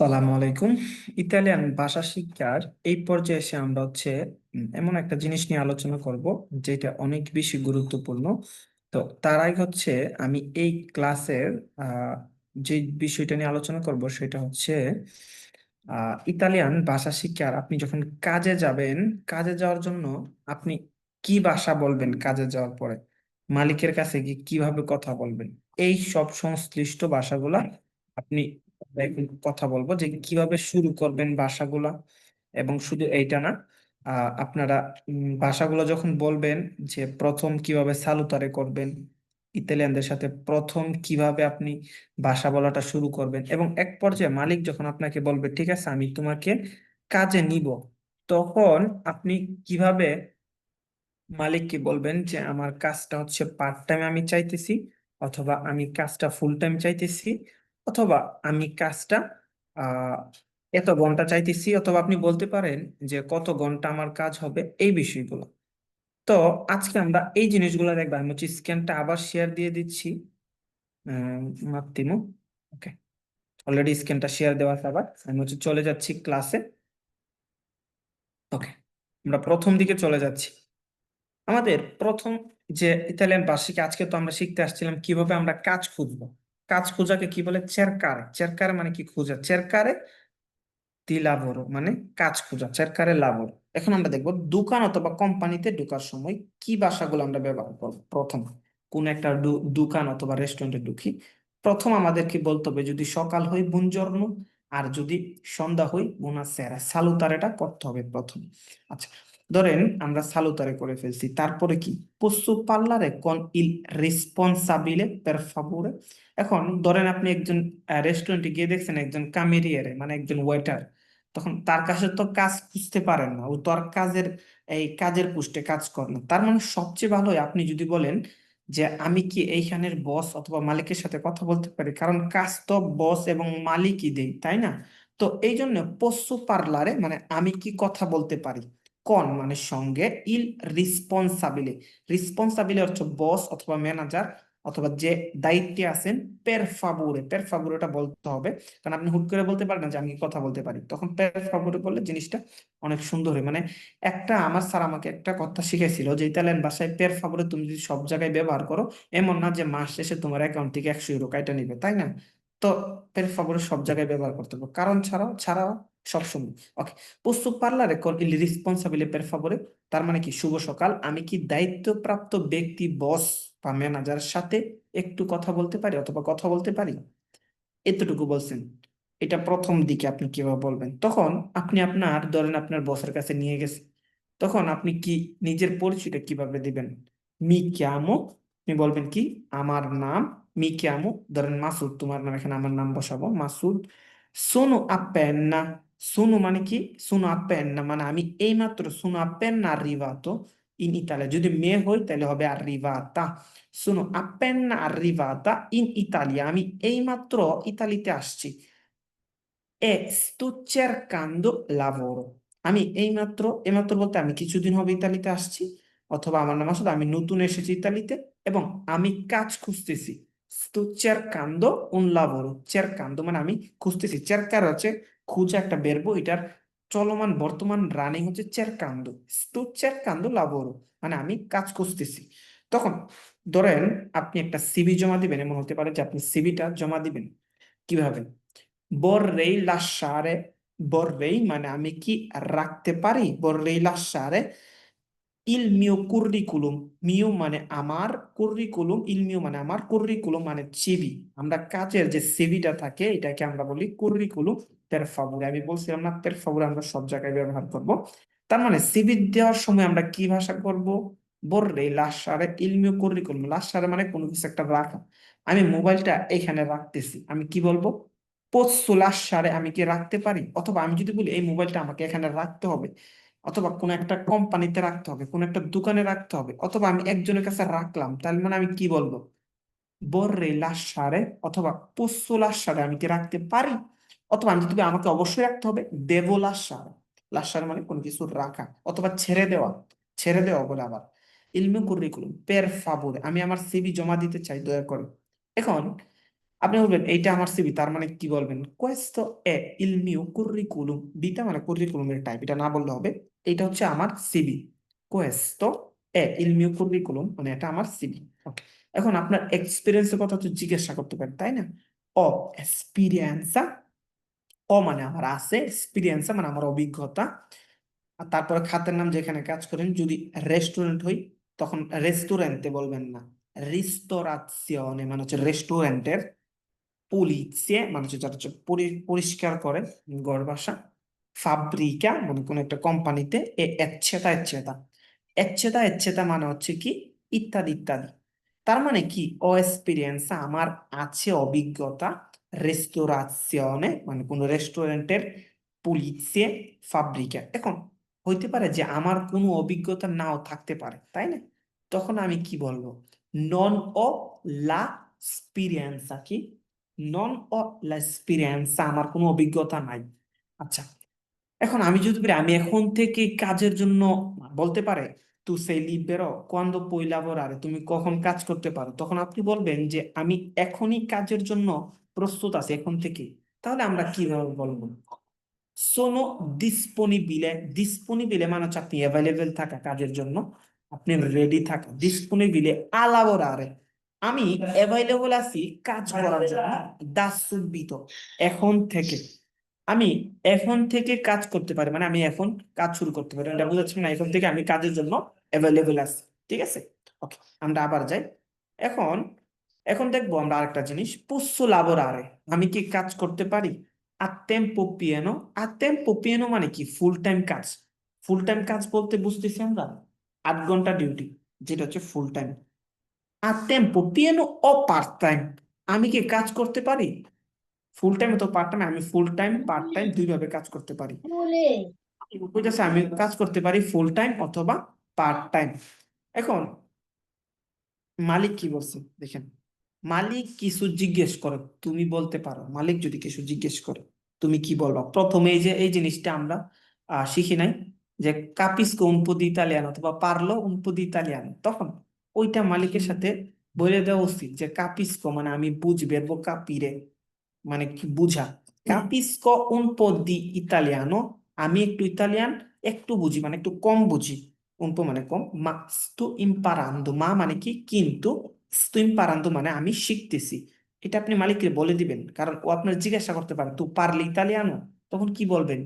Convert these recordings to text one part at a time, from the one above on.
সালামু আলাইকুম। ইতালিয়ান ভাষা শিক্ষার এই পর্যায়ে এসে আমরা হচ্ছে এমন একটা জিনিস নিয়ে আলোচনা করব, যেটা অনেক বেশি গুরুত্বপূর্ণ। তো তার আগে হচ্ছে, আমি এই ক্লাসের যে বিষয়টা নিয়ে আলোচনা করব সেটা হচ্ছে ইতালিয়ান ভাষা শিক্ষার আপনি যখন কাজে যাবেন, কাজে যাওয়ার জন্য আপনি কি ভাষা বলবেন কাজে যাওয়ার পরে? মালিকের কাছে গিয়ে কীভাবে কথা বলবেন? এই সব সংশ্লিষ্ট ভাষাগুলা আপনি এখন কথা বলব যে কীভাবে শুরু করবেন ভাষাগুলা এবং শুধু এইটা না আপনারা ভাষাগুলো যখন বলবেন যে প্রথম কীভাবে সালুতারে করবেন, ইতালিয়ানদের সাথে প্রথম কীভাবে আপনি ভাষা বলাটা শুরু করবেন এবং এক পর্যায়ে মালিক যখন আপনাকে বলবে, ঠিক আছে, আমি তোমাকে কাজে নিব। তখন আপনি কীভাবে মালিককে বলবেন যে, আমার কাজটা হচ্ছে পার্ট টাইম আমি চাইতেছি অথবা আমি কাজটা ফুল টাইম চাইতেছি? অথবা আমি কাজটা এত ঘণ্টা চাইতেছি অথবা আপনি বলতে পারেন যে কত ঘণ্টা আমার কাজ হবে এই বিষয়গুলো। তো আজকে আমরা এই জিনিসগুলো দেখব। আমি হচ্ছে স্ক্যানটা আবার শেয়ার দিয়ে দিচ্ছি। মাত্তিমু ওকে। অলরেডি স্ক্যানটা শেয়ার দেওয়া আছে আবার। আমি হচ্ছে চলে যাচ্ছি ক্লাসে ওকে। আমরা প্রথম দিকে চলে যাচ্ছি। আমাদের প্রথম যে, ইতালিয়ান ভাষিকে আজকে তো আমরা শিখতে আসছিলাম কীভাবে আমরা কাজ খুঁজবো। কাজ খোঁজাকে কি বলে? চেরকারে। চেরকারে মানে কি খোঁজা? চেরকারে দিলাবোরো মানে কাজ খোঁজা। চেরকারে লাভোরো। এখন আমরা দেখব দোকান অথবা কোম্পানিতে ঢোকার সময় কি ভাষাগুলো আমরা ব্যবহার করব? প্রথম, কোন একটা দোকান অথবা রেস্টুরেন্টে ঢুকি। প্রথম আমাদেরকে বলতে হবে যদি সকাল হয় বুনজর্নো আর যদি সন্ধ্যা হয় বুনাসেরা সালুতারেটা করতে হবে প্রথম। আচ্ছা ধরেন আমরা সালুতারে করে ফেলছি, তারপরে কি? posso parlare con ইল responsabile per favore এখন ধরেন আপনি একজন রেস্টুরেন্টে গিয়ে দেখছেন একজন কামেরিয়ারে মানে একজন ওয়েটার তখন তার কাছে তো কাজ খুঁজতে পারেন না, ও তো আর কাজের, এই কাজের পুষ্টে কাজ করে না। তার মানে সবচেয়ে ভালো আপনি যদি বলেন যে আমি কি এইখানের বস অথবা মালিকের সাথে কথা বলতে পারি? কারণ কাজ তো বস এবং মালিকই দেয়, তাই না? তো এই জন্য পশু পার্লারে মানে আমি কি কথা বলতে পারি? কন মানে সঙ্গে ইল রিসপন্সাবিলে রিসপন্সাবিলে হচ্ছে বস অথবা ম্যানেজার অথবা যে দায়িত্বে আছেন পের ফাবুরে পের ফাবুরেটা বলতে হবে। কারণ আপনি হুট করে বলতে পারেন যে আমি কথা বলতে পারি। তখন পের ফাবুরে বললে জিনিসটা অনেক সুন্দর হয়। মানে একটা আমার স্যার আমাকে একটা কথা শিখেছিল যে ইতালিয়ান ভাষায় পের ফাবুরে তুমি যদি সব জায়গায় ব্যবহার করো, এমন না যে মাস শেষে তোমার অ্যাকাউন্ট থেকে একশো ইউরো কাইটা নিবে, তাই না? তো পের ফাবুরে সব জায়গায় ব্যবহার করতে হবে। কারণ ছাড়াও ছাড়াও সবসময় ওকে posso parlare con il responsabile per favore তার মানে কি, শুভ সকাল। আমি কি দায়িত্বপ্রাপ্ত ব্যক্তি বস বা ম্যানেজারের সাথে একটু কথা বলতে পারি অথবা কথা বলতে পারি? এতটুকু বলছেন। এটা প্রথম দিকে আপনি কীভাবে বলবেন? তখন আপনি আপনার, ধরেন আপনার বসের কাছে নিয়ে গেছেন তখন আপনি কি নিজের পরিচয়টা কীভাবে দিবেন? মি চিamo আপনি বলবেন কি, আমার নাম মি chiamo ধরেন মাসুদ, তোমার নাম, এখানে আমার নাম বসাবো। মাসুদ sono appena sono মানে কি sono appena মানে আমি এইমাত্র sono appena arrivato in Italia যদি মেয়ে হই তাহলে হবে arrivata sono appena arrivata in Italia আমি এইমাত্র ইতালিতে আসছি e sto cercando lavoro আমি এইমাত্র এইমাত্র বলতে আমি কিছুদিন হবে ইতালিতে আসছি অথবা আমার নাম আসলে আমি নতুন এসেছি ইতালিতে এবং আমি কাজ খুঁজতেছি sto cercando un lavoro cercando মানে আমি খুঁজতেছি cercare হচ্ছে খুঁজে একটা বেরবো এটার চলমান বর্তমান রানিং হচ্ছে cercando sto cercando lavoro মানে আমি কাজ করতেছি। তখন ধরেন আপনি একটা সিভি জমা দিবেন, এমন হতে পারে যে আপনি সিভিটা জমা দিবেন। কীভাবে? vorrei lasciare vorrei মানে আমি কি রাখতে পারি? vorrei lasciare il mio curriculum মিও মানে আমার il mio মানে আমার curriculum মানে সিভি আমরা কাজের যে সিভিটা থাকে, এটাকে আমরা বলি curriculum per favore আমি বলছিলাম না per favore আমরা সব জায়গায় ব্যবহার করব। তার মানে সিভি দেওয়ার সময় আমরা কি ভাষা করব? vorrei lasciare il mio curriculum lasciare মানে কোনো কিছু একটা রাখা। আমি মোবাইলটা এখানে রাখতেছি, আমি কি বলব? posso lasciare আমি কি রাখতে পারি? অথবা আমি যদি বলি, এই মোবাইলটা আমাকে এখানে রাখতে হবে। অথবা কোনো একটা কোম্পানিতে রাখতে হবে, কোনো একটা দোকানে রাখতে হবে, অথবা আমি একজনের কাছে রাখলাম তাহলে মানে আমি কি বলব? vorrei lasciare অথবা posso lasciare আমি কি রাখতে পারি? অথবা আমি যদি আমাকে অবশ্যই রাখতে হবে devo lasciare lasciare মানে কোনো কিছু রাখা, অথবা ছেড়ে দেওয়া ছেড়ে দেওয়া বলে আবার। mio curriculum per favore আমি আমার সিবি জমা দিতে চাই, দয়া করে। এখন আপনি বলবেন, এইটা আমার সিবি তার মানে কি বলবেন? è il mio curriculum বিটা মানে curriculum-এর টাইপ, এটা না বললে হবে এটা হচ্ছে আমার সিবি è il mio curriculum মানে এটা আমার ওকে এখন আপনার এক্সপিরিয়েন্সের কথা তো জিজ্ঞাসা করতে পারেন, তাই না? ও এক্সপিরিয়েন্সা ও মানে আমার আছে এক্সপিরিয়েন্সা মানে আমার অভিজ্ঞতা। আর তারপরে খাতের নাম যেখানে কাজ করেন, যদি রেস্টুরেন্ট হই, তখন রেস্টুরেন্টে বলবেন না। রিস্তোরাzione মানে হচ্ছে রেস্টুরেন্টের পুলিzie মানে হচ্ছে যারা পরিষ্কার করে গড় ভাষা ফাব্রিকা মানে কোনো একটা কোম্পানিতে, এ এচ্ছেতা এচ্ছেতা এচ্ছেতা এচ্ছেতা মানে হচ্ছে কি? ইত্যাদি ইত্যাদি। তার মানে কি? অ এক্সপিরিয়েন্স আমার আছে অভিজ্ঞতা। রেস্তোরাzione মানে কোনো রেস্টুরেন্টের পুলিzie ফাব্রিকা এখন, হইতে পারে যে আমার কোনো অভিজ্ঞতা নাও থাকতে পারে, তাই না? তখন আমি কি বলব? নন ও লা স্পিরিয়েন্সা কি? নন ও লা স্পিরিয়েন্সা আমার কোনো অভিজ্ঞতা নাই। আচ্ছা এখন আমি যদি বলি, আমি এখন থেকে কাজের জন্য, বলতে পারে, তু সেই লিবেরো কোয়ান্দো lavorare তুমি কখন কাজ করতে পারো? তখন আপনি বলবেন যে, আমি এখনই কাজের জন্য প্রস্তুত আছি এখন থেকে, তাহলে আমরা কীভাবে বলব? sono disponibile disponibile মানে হচ্ছে আপনি অ্যাভেলেবেল থাকা কাজের জন্য, আপনি রেডি থাকা disponibile a lavorare আমি অ্যাভেলেবল আছি কাজ করার জন্য da subito এখন থেকে। আমি এখন থেকে কাজ করতে পারি মানে আমি এখন কাজ শুরু করতে পারি। এটা বুঝাচ্ছি না, এখন থেকে আমি কাজের জন্য অ্যাভেলেবল আছি, ঠিক আছে? ওকে আমরা আবার যাই। এখন এখন দেখব আমরা আরেকটা জিনিস। posso lavorare আমি কি কাজ করতে পারি? pieno a tempo pieno মানে কি? ফুল টাইম কাজ। ফুল টাইম কাজ বলতে বুঝতেছি আমরা? আট ঘণ্টা ডিউটি যেটা হচ্ছে ফুল টাইম tempo pieno ও পার্ট টাইম আমি কি কাজ করতে পারি? ফুল টাইম তো পার্ট টাইম আমি ফুল টাইম পার্ট টাইম দুইভাবে কাজ করতে পারি। বুঝেছে আমি কাজ করতে পারি ফুল টাইম অথবা পার্ট টাইম এখন মালিক কি বলছে? দেখেন। মালিক কিছু জিজ্ঞেস করে, তুমি বলতে পারো। মালিক যদি কিছু জিজ্ঞেস করে, তুমি কি বলবা? প্রথমে এই যে, এই জিনিসটা আমরা শিখি নাই যে কাপিসকো un italiano অথবা পারল un italiano তখন ওইটা মালিকের সাথে বলে দেওয়া উচিত যে কাপিসকো মানে আমি বুঝবে capire মানে কি বুঝা। কাপিসকো un po' di আমি একটু ইতালিয়ান, একটু বুঝি মানে একটু কম বুঝি। un মানে কম মা sto imparando মা মানে কি? কিন্তু স্তুইম্পারান্দু মানে আমি শিখতেছি। এটা আপনি মালিককে বলে দিবেন, কারণ ও আপনার জিজ্ঞাসা করতে পারে, তো পারলে ইতালিয়ানো? তখন কি বলবেন?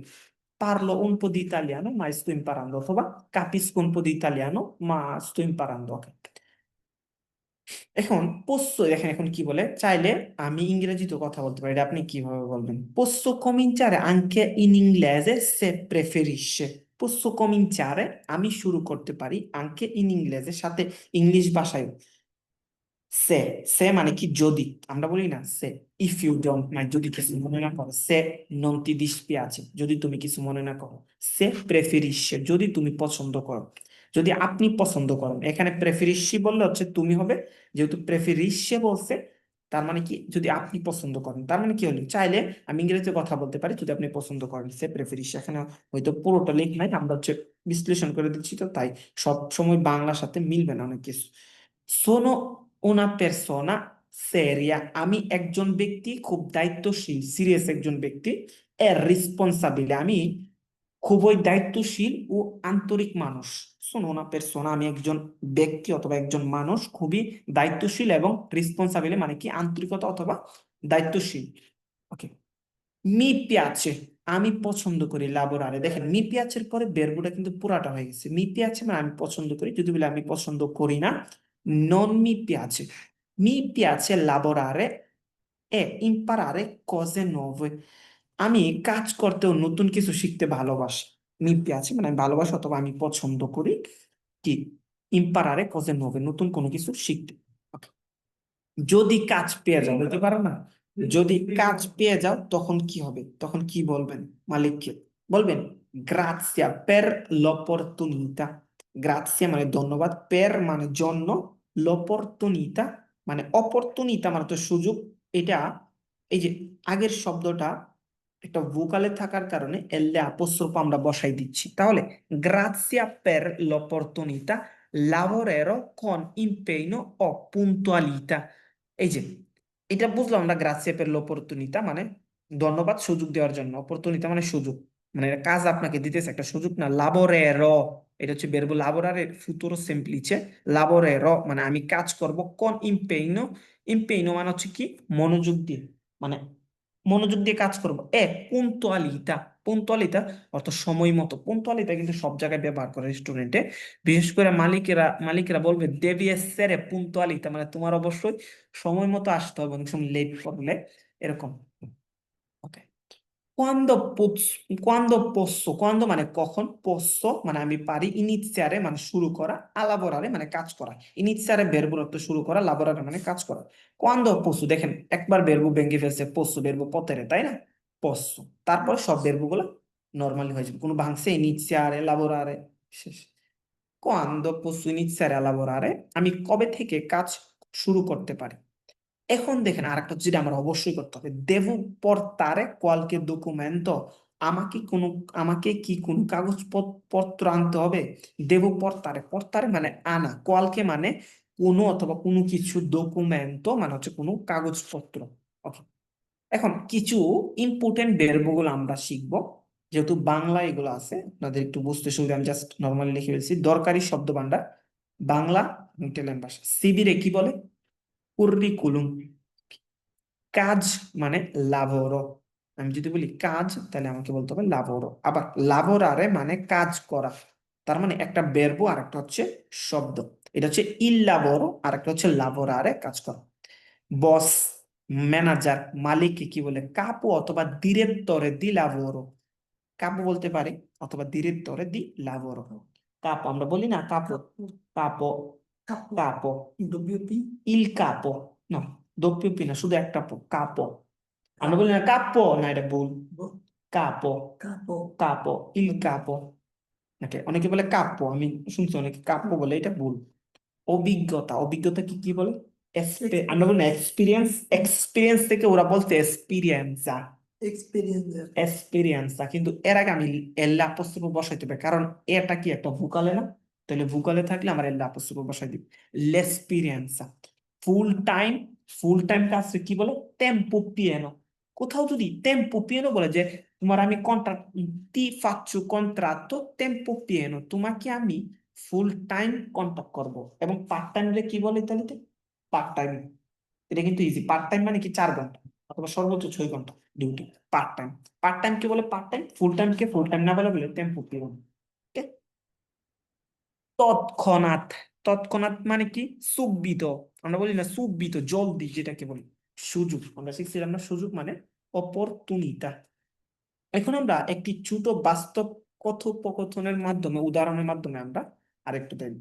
পারল অনপদি ইতালিয়ানো, মা স্তুইম্পারান্দ অথবা কাপিস কোনপদি ইতালিয়ানো, মা স্তুইম্পারান্দ এখন পোস্য দেখেন এখন কি বলে, চাইলে আমি ইংরেজিতে কথা বলতে পারি। আপনি কীভাবে বলবেন? পোস্য কমিনচারে আংকে ইন ইংলেজে সে প্রেফেরিস পোস্য কমিনচারে আমি শুরু করতে পারি আংকে ইন ইংলেজের সাথে ইংলিশ ভাষায় সে সে মানে কি যদি, আমরা বলি না সে ইফ ইউ ডোন্ট মাইন্ড যদি কিছু মনে না করো, সে non ti আছে, যদি তুমি কিছু মনে না করো, সে preferisce যদি তুমি পছন্দ করো, যদি আপনি পছন্দ করেন, এখানে প্রেফেরিসি বললে হচ্ছে তুমি হবে, যেহেতু প্রেফেরিসে বলছে, তার মানে কি, যদি আপনি পছন্দ করেন, তার মানে কি হলো, চাইলে আমি ইংরেজিতে কথা বলতে পারি, যদি আপনি পছন্দ করেন, সে প্রেফেরিসে এখানে হয়তো পুরোটা লেখ নাই, আমরা হচ্ছে বিশ্লেষণ করে দিচ্ছি তো, তাই সব সময় বাংলার সাথে মিলবে না অনেক কিছু। Sono una persona seria. আমি একজন ব্যক্তি, খুব দায়িত্বশীল সিরিয়াস একজন ব্যক্তি, এর রেসপন্সাবিল আমি খুবই দায়িত্বশীল ও আন্তরিক মানুষ। শোনো না পেরসোনা আমি একজন ব্যক্তি অথবা একজন মানুষ খুবই দায়িত্বশীল এবং রেসপন্সাবিল মানে কি? আন্তরিকতা অথবা দায়িত্বশীল। ওকে মি পিয়াচে আমি পছন্দ করি লাবোরারে দেখেন মি পিয়াচের পরে বেরবুটা কিন্তু পুরাটা হয়ে গেছে। মি পিয়াচে মানে আমি পছন্দ করি, যদি বলে আমি পছন্দ করি না নন মি পিয়াচে মি পিয়াচে লাবোরারে এ imparare cose nuove. আমি কাজ করতেও নতুন কিছু শিখতে ভালোবাসি মি পিয়াচে মানে আমি ভালোবাসি অথবা আমি পছন্দ করি কি imparare cose nuove নতুন কোনো কিছু শিখতে. যদি কাজ পেয়ে যাও বলতে পারো না যদি কাজ পেয়ে যাও তখন কি হবে তখন কি বলবেন মালিককে বলবেন গ্রাসিয়া per l'opportunità. গ্রাসিয়া মানে ধন্যবাদ per মানে জন্য l'opportunità মানে অপরচুনিতা মানে তো সুযোগ। এটা এই যে আগের শব্দটা একটা ভোকালে থাকার কারণে এলে অ্যাপোস্ট্রোফ আমরা বসাই দিচ্ছি। তাহলে gratia l'opportunità lavorerò con impegno o puntualità। এই যে, এটা বুঝলাম আমরা গ্রাসিয়া per l'opportunità মানে ধন্যবাদ, সুযোগ দেওয়ার জন্য। অপরচুনিটি মানে সুযোগ। মানে কাজ আপনাকে দিতেছে, একটা সুযোগ না, লাবরে র এটা হচ্ছে বেরবো লাবোরারে ফুতুরো সেমপ্লিছে লাবোরেরো মানে আমি কাজ করব কোন ইম্পেইনো ইম্পেইনো মানে হচ্ছে কি? মনোযোগ দিয়ে মানে মনোযোগ দিয়ে কাজ করব। এ, পুন্তুয়ালিতা পুন্তুয়ালিতা অর্থ সময় মতো, পুন্তুয়ালিতা কিন্তু সব জায়গায় ব্যবহার করে রেস্টুরেন্টে বিশেষ করে মালিকেরা মালিকেরা বলবে, দেবি এসেরে পুন্তুয়ালিতা মানে তোমার অবশ্যই সময় মতো আসতে হবে, অনেক সময় লেট করলে, এরকম। Posso, quando posso, quando মানে কখন posso মানে আমি পারি iniziare মানে শুরু করা lavorare মানে কাজ করা iniziare verbo অর্থ শুরু করা lavorare মানে কাজ করা quando posso দেখেন একবার verbo ভেঙে ফেলছে posso verbo potere তাই না posso তারপর সব verbo গুলো নর্মালি হয়ে যাবে কোনো ভাঙছে iniziare lavorare শেষ posso iniziare a lavorare আমি কবে থেকে কাজ শুরু করতে পারি এখন দেখেন আর একটা যেটা আমার অবশ্যই করতে হবে। দেবো portare qualche documento, আমাকে কোনো, আমাকে কি কোনো কাগজ পত্র আনতে হবে? দেবো portare portare মানে আনা। qualche মানে কোনো অথবা কোনো কিছু documento মানে হচ্ছে কোনো কাগজপত্র। ওকে এখন কিছু ইম্পর্টেন্টগুলো আমরা শিখব। যেহেতু বাংলা এগুলো আছে, আপনাদের একটু বুঝতে সুবিধা, আমি জাস্ট নর্মালি লিখে ফেলছি। দরকারি শব্দ ভান্ডার বাংলা ভাষা। সিবিরে কি বলে? কুরিকুলুম কাজ মানে লাভোরো আমি যদি বলি কাজ তাহলে আমাকে বলতে হবে লাভোরো আবার লাভোরারে মানে কাজ করা। তার মানে একটা বেরবো আর একটা হচ্ছে শব্দ। এটা হচ্ছে ইল লাভোরো আর একটা হচ্ছে লাভোরারে কাজ করা। বস ম্যানেজার মালিককে কি বলে? কাপো অথবা ডিরেক্টরে দি লাভোরো কাপু বলতে পারি, অথবা ডিরেক্টরে দি লাভোরো কাপো, আমরা বলি না কাপো কাপো Capo. কাপো WP. il capo no doppio P না শুধু একটা পো capo আমরা বলি না capo না এটা ভুল Bo- capo Capo. capo il capo ওকে অনেকে বলে capo আমি শুনছি অনেকে capo বলে এটা ভুল অভিজ্ঞতা অভিজ্ঞতা কি কি বলে Expe- আমরা বলি না এক্সপিরিয়েন্স এক্সপিরিয়েন্স থেকে ওরা বলতে এক্সপিরিয়েন্সা Experience. এক্সপিরিয়েন্সা কিন্তু এর আগে আমি এল অ্যাপোস্ট্রোফ বসাইতে হবে কারণ এটা কি একটা ভুকালে না তাহলে ভুকালে থাকলে আমার এল অ্যাপোস্ট্রোফ বসাই দিব। লেসপিরিয়েন্সা ফুল টাইম ফুল টাইম কাজ কি বলে? টেম্পো পিয়েনো কোথাও যদি টেম্পো পিয়েনো বলে যে, তোমার আমি কন্ট্রাক্ট তি ফাচ্ছু কন্ট্রাত্তো টেম্পো পিয়েনো তোমাকে আমি ফুল টাইম কন্ট্যাক্ট করব। এবং পার্ট টাইম রে কি বলে ইতালিতে? পার্ট টাইম এটা কিন্তু ইজি পার্ট টাইম মানে কি? চার ঘণ্টা অথবা সর্বোচ্চ ছয় ঘণ্টা duty part time part time কে বলে পার্ট টাইম ফুল টাইম কে ফুল টাইম না বলে বলে টেম্পো পিরিয়ড তৎক্ষণাৎ তৎক্ষণাৎ মানে কি? সুব্বিত আমরা বলি না সুব্বিত জলদি যেটাকে বলি। সুযোগ। আমরা শিখছিলাম না সুযোগ মানে অপরচুনিটা এখন আমরা একটি ছোট বাস্তব কথোপকথনের মাধ্যমে, উদাহরণের মাধ্যমে আমরা আরেকটু দেখব।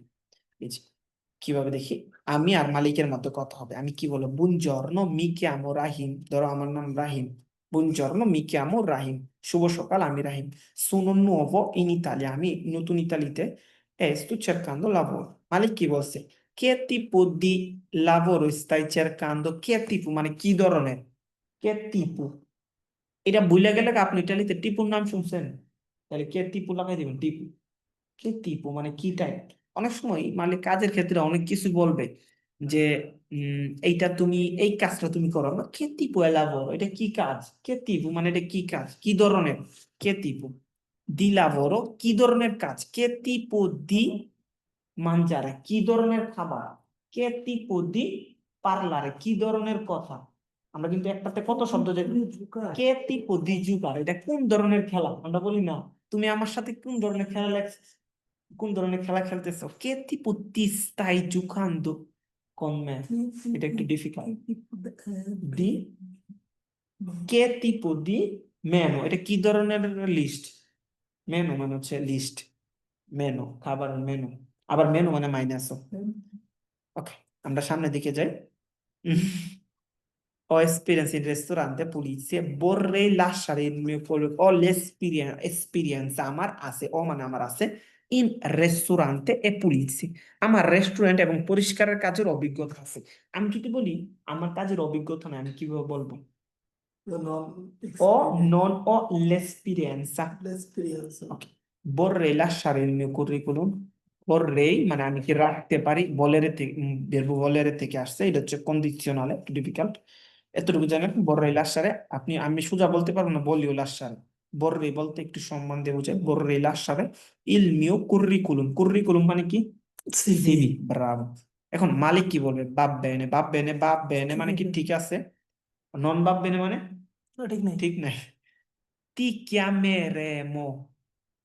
কীভাবে দেখি? আমি আর মালিকের মধ্যে কথা হবে। আমি কি বলব বুনজর্নো মি chiamo রাহিম। ধরো আমার নাম রাহিম। বুনজর্নো মি chiamo রাহিম। শুভ সকাল, আমি রাহিম। sono অব in Italia আমি নতুন ইতালিতে e sto cercando lavoro. মালিক কি বলছে কে tipo di lavoro stai cercando? কে tipo মানে কি ধরনের কে tipo? এটা ভুলে গেলে আপনি ইটালিতে টিপুর নাম শুনছেন তাহলে কে টিপু লাগাই দিবেন টিপু কে টিপু মানে কি টাইপ অনেক সময় মানে কাজের ক্ষেত্রে অনেক কিছু বলবে যে এইটা তুমি এই কাজটা তুমি করো না কে টিপু এলাভোরো এটা কি কাজ কে টিপু মানে এটা কি কাজ কি ধরনের কে টিপু দি লাভোরো কি ধরনের কাজ? কে টিপু দি মানজারে কি ধরনের খাবার? কে দি পার্লারে কি ধরনের কথা? আমরা কিন্তু একটাতে কত শব্দ. কে tipo di giocare এটা কোন ধরনের খেলা? আমরা বলি না। তুমি আমার সাথে কোন ধরনের খেলা লাগ- কোন ধরনের খেলা খেলতেছো? কে ti stai giocando con me এটা একটু ডিফিকাল্ট দি কে tipo di মেনু এটা কি ধরনের লিস্ট? মেনু মানে হচ্ছে লিস্ট মেনু খাবার মেনু আবার মেনু মানে মাইনাস ওকে আমরা সামনের দিকে যাই। Ho esperienza in ristorante pulizie, vorrei lasciare il mio collo- ho l'esperienza esperienza আমার আছে ও মানে আমার আছে। In ristorante e pulizie আমার রেস্টুরেন্ট এবং পরিষ্কারের কাজের অভিজ্ঞতা আছে। আমি যদি বলি আমার কাজের অভিজ্ঞতা নাই আমি কীভাবে বলব? Non o non ho l'esperienza. L'esperienza. Ok. Vorrei lasciare il mio curriculum. Vorrei মানে আমি কি রাখতে পারি বলের থেকে verbo থেকে আসছে এটা হচ্ছে কন্ডিশনালে ডিফিকাল্ট এতটুকু জানেন বর্রাই লাসারে আপনি আমি সোজা বলতে পারব না বলিও লাসারে বর্রাই বলতে একটু সম্মান দিয়ে বোঝায় বর্রাই লাসারে ইল মিও কুর্রিকুলুম কুর্রিকুলুম মানে কি সিভি ব্রাভো এখন মালিক কি বলবে বাপ বেনে বাপ বেনে বাপ বেনে মানে কি ঠিক আছে নন বাপ বেনে মানে ঠিক নাই ঠিক নাই ti chiameremo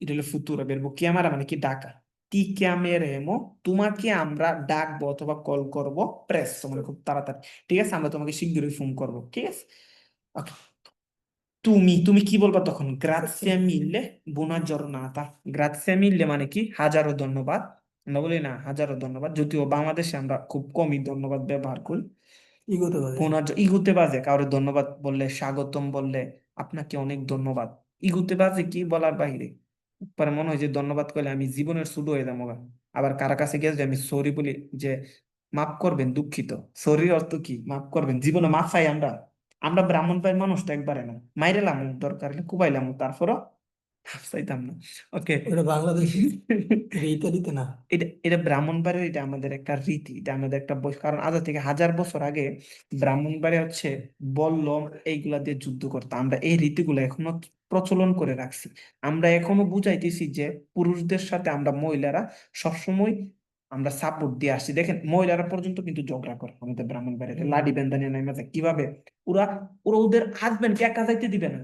এটা হলো ফুতুরা বেরবো chiamare মানে কি ডাকা ti chiameremo তোমাকে আমরা ডাকবো অথবা কল করব প্রেসো মানে খুব তাড়াতাড়ি ঠিক আছে আমরা তোমাকে শীঘ্রই ফোন করব ঠিক আছে ওকে তুমি তুমি কি বলবা তখন গ্রাzie mille buona giornata. গ্রাzie mille মানে কি হাজারো ধন্যবাদ আমরা বলি না হাজারো ধন্যবাদ যদিও বাংলাদেশে আমরা খুব কমই ধন্যবাদ ব্যবহার করি ইগোতে পারে পুনর্জ ইগুতে বাজে, কাউরে ধন্যবাদ বললে, স্বাগতম বললে, আপনাকে অনেক ধন্যবাদ। ইগুতে বাজে কি বলার বাইরে পরে মনে হয় যে ধন্যবাদ করলে আমি জীবনের শুরু হয়ে যাব আবার কারা কাছে গেছে আমি সরি বলি যে, মাফ করবেন, দুঃখিত। সরির অর্থ কি? মাফ করবেন। জীবনে মাফ চাই আমরা। আমরা ব্রাহ্মণ পায়ের মানুষটা একবারে না। মাইরেলাম দরকার হলে কুবাইলাম, তারপরও চাইতাম না। ওকে। ওটা বাংলাদেশে ইতালিতে না? এটা এটা এটা আমাদের একটা রীতি এটা আমাদের একটা কারণ আজ থেকে হাজার বছর আগে হচ্ছে বল্লম এইগুলা দিয়ে যুদ্ধ করতো। আমরা এই রীতিগুলো এখনও প্রচলন করে রাখছি। আমরা এখনও বুঝাইতেছি যে পুরুষদের সাথে আমরা মহিলারা সবসময় আমরা সাপোর্ট দিয়ে আসছি। দেখেন মহিলারা পর্যন্ত কিন্তু ঝগড়া করে আমাদের ব্রাহ্মণবাড়িতে হুম। লাডি বেন্দা নিয়ে কীভাবে? ওরা ওরা ওদের হাজবেন্ডকে একা যাইতে দিবে না।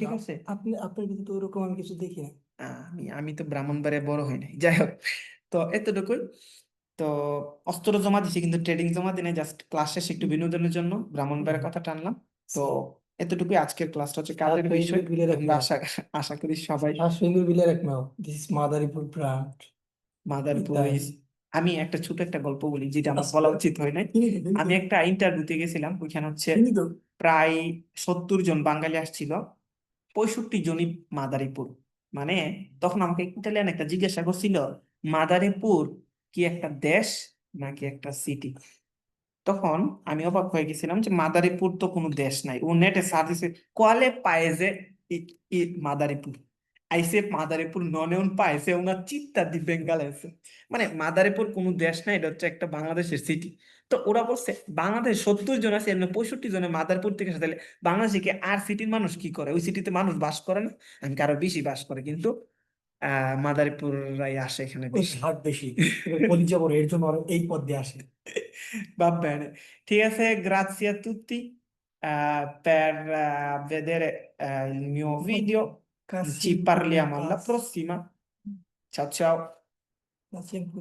ঠিক আছে? আপনি আপনার কিন্তু তো ওরকম আমি কিছু দেখি না আমি আমি তো ব্রাহ্মণবাড়িয়া বড় হই নাই। যাই হোক তো এতটুকুই। তো অস্ত্র জমা দিছি কিন্তু ট্রেডিং জমা দিনে জাস্ট ক্লাস শেষে একটু বিনোদনের জন্য ব্রাহ্মণবাড়িয়ার কথা টানলাম। তো এতটুকুই আজকের ক্লাসটা হচ্ছে কাজের বিষয়। আমরা আশা আশা করি সবাই শ্বাসফিঙ্গুর বিলের এক now this is Madaripur brand Madaripur. আমি একটা ছোট একটা গল্প বলি যেটা আমার আচ্ছা। বলা উচিত হয় নাই। আমি একটা ইন্টারভিউতে গেছিলাম ওইখানে হচ্ছে প্রায় সত্তর জন বাঙালি আসছিল। পঁয়ষট্টি জনই মাদারীপুর। মানে তখন আমাকে ইটালিয়ান একটা জিজ্ঞাসা করছিল, মাদারীপুর কি একটা দেশ নাকি একটা সিটি তখন আমি অবাক হয়ে গেছিলাম যে মাদারীপুর তো কোনো দেশ নাই। ও নেটে সার্চ কোয়ালে পায়ে যে ই- আইসে মাদারীপুর ননেউন পাইছে ওনার চিত্তা দি বেঙ্গাল আছে মানে মাদারীপুর কোনো দেশ নাই এটা হচ্ছে একটা বাংলাদেশের সিটি তো ওরা বলছে বাংলাদেশ সত্তর জন আছে মধ্যে পঁয়ষট্টি জনে মাদারীপুর থেকে তাহলে বাংলাদেশে কি আর সিটির মানুষ কি করে? ওই সিটিতে মানুষ বাস করে না? আমি আরও বেশি বাস করে কিন্তু আহ মাদারীপুররাই আসে এখানে বেশি। কলিজা এর জন্য এই পথ দিয়ে আসে। bene. ঠিক আছে, grazie a tutti eh, per vedere il mio video. Ci parliamo alla prossima. Ciao ciao. La sempre